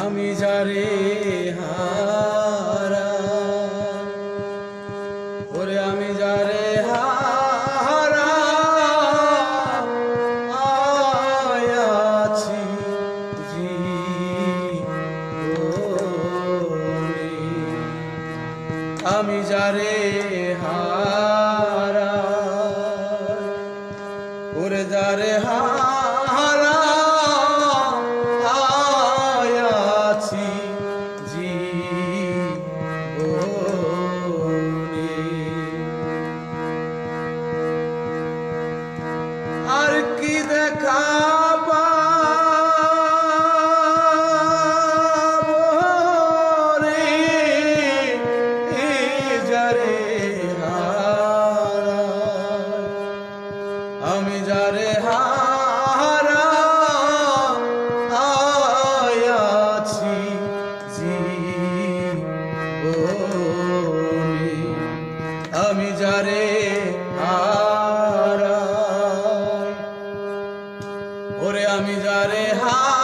আমি যারে হারা। ওরে আমি যারে হারা। আছি জি আমি যারে হারা। ওরে যারে হারা আমি যারে হা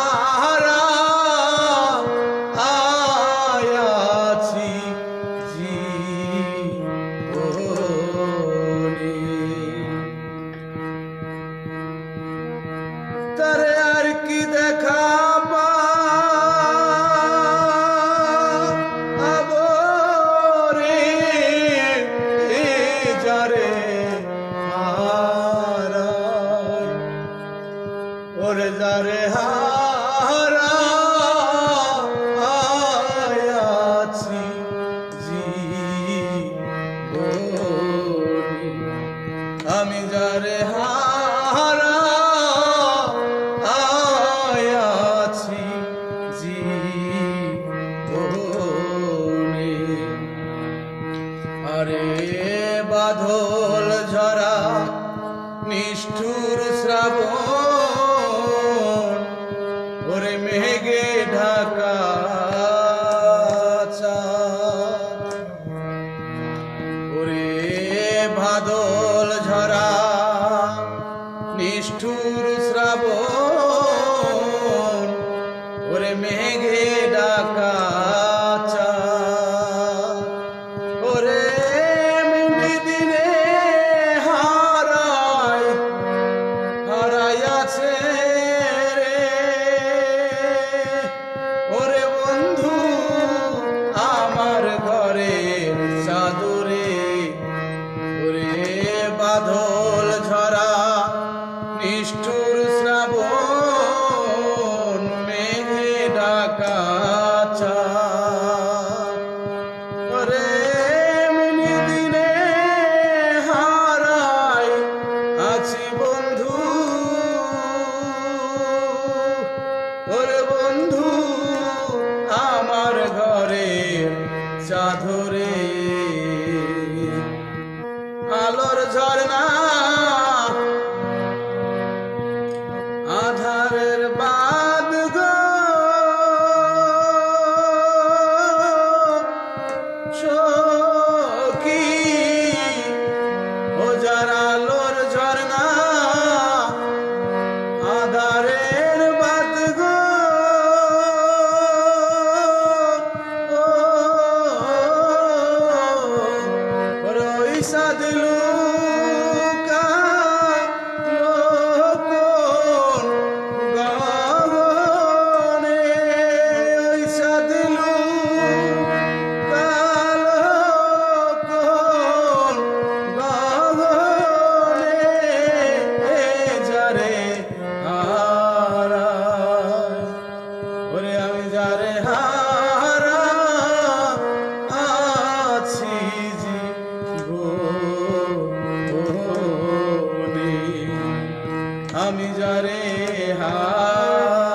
to ওরে বন্ধু আমার ঘরে চাধরে আলোর ঝর্ণা আমি যারে হা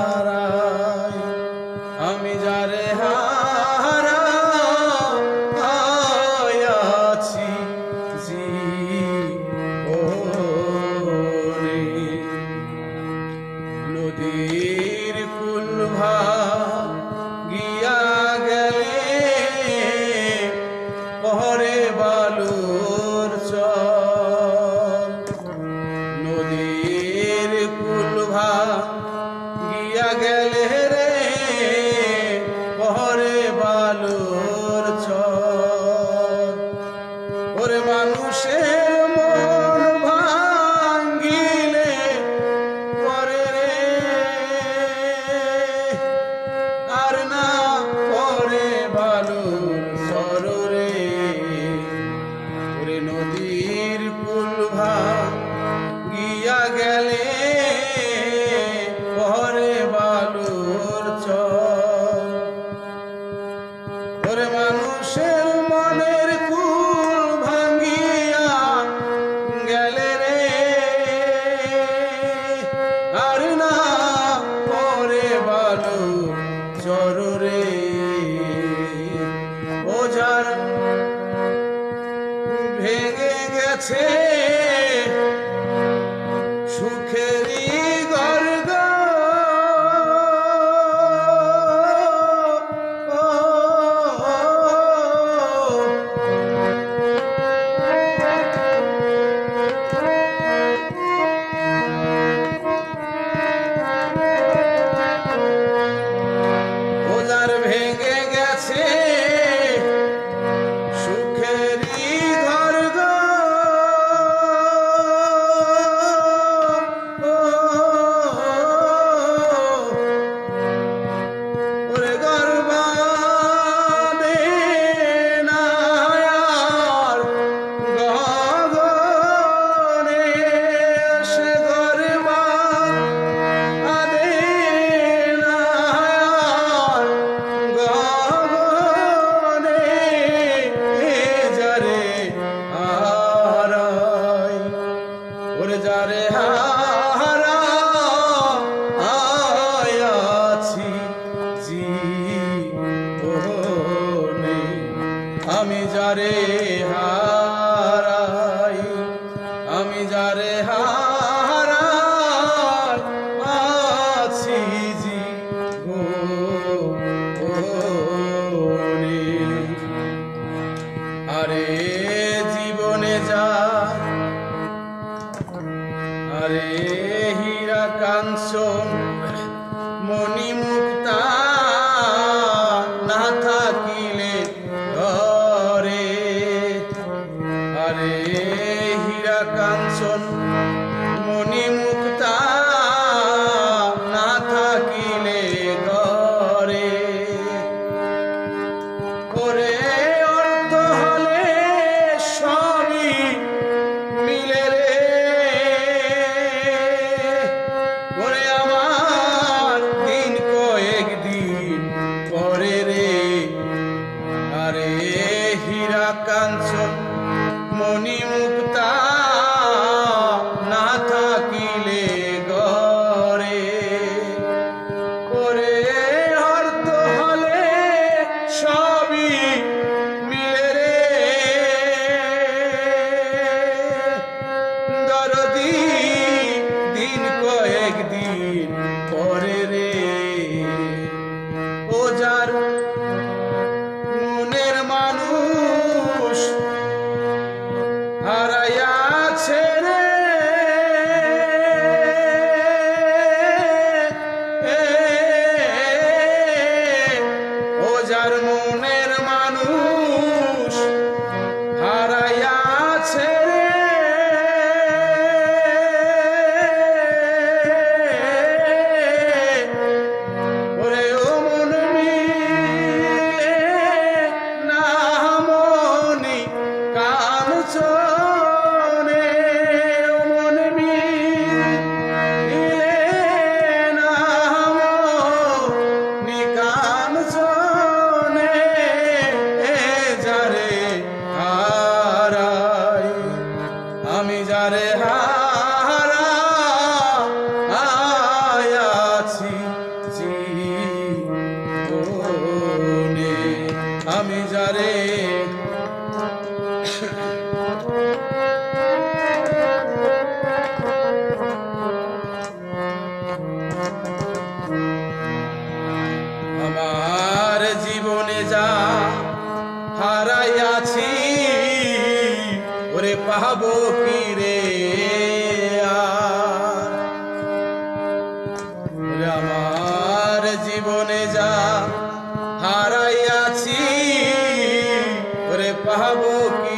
Canson. খাব কি রে? আমার জীবনে যা হারাইয়াছি ওরে পাবো কি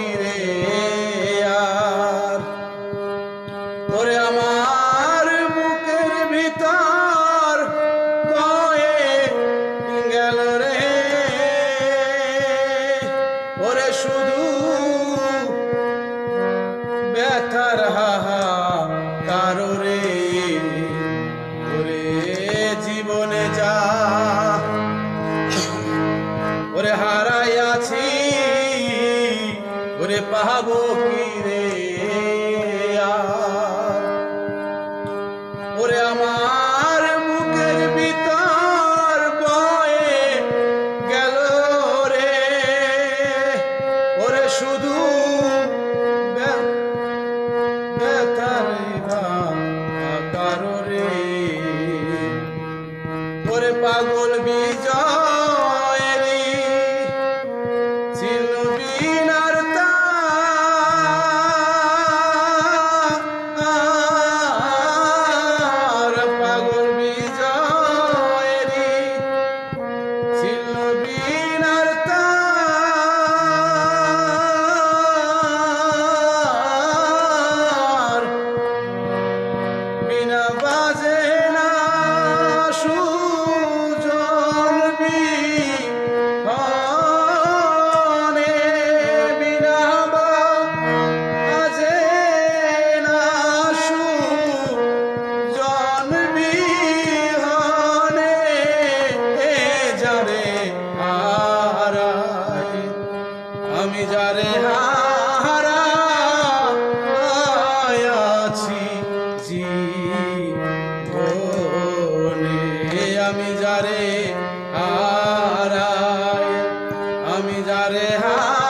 do আমি যারে হা